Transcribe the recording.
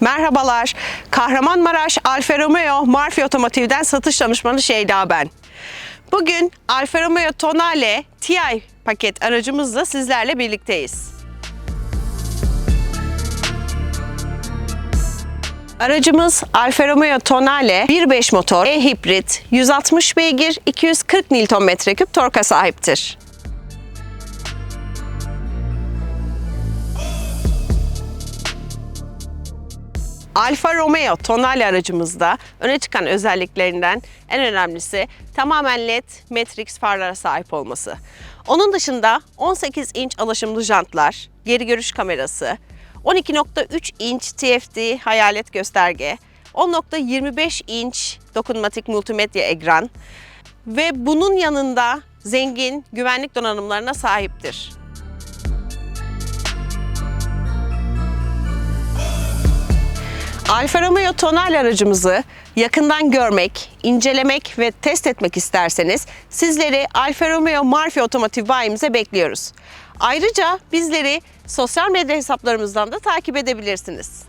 Merhabalar. Kahramanmaraş Alfa Romeo Marfi Otomotiv'den satış danışmanı Şeyda ben. Bugün Alfa Romeo Tonale TI paket aracımızla sizlerle birlikteyiz. Aracımız Alfa Romeo Tonale 1.5 motor, e-hibrit, 160 beygir, 240 Nm3 torka sahiptir. Alfa Romeo tonal aracımızda öne çıkan özelliklerinden en önemlisi tamamen LED Matrix farlara sahip olması. Onun dışında 18 inç alaşımlı jantlar, geri görüş kamerası, 12.3 inç TFT hayalet gösterge, 10.25 inç dokunmatik multimedya ekran ve bunun yanında zengin güvenlik donanımlarına sahiptir. Alfa Romeo tonal aracımızı yakından görmek, incelemek ve test etmek isterseniz sizleri Alfa Romeo Marfi Otomotiv bayimize bekliyoruz. Ayrıca bizleri sosyal medya hesaplarımızdan da takip edebilirsiniz.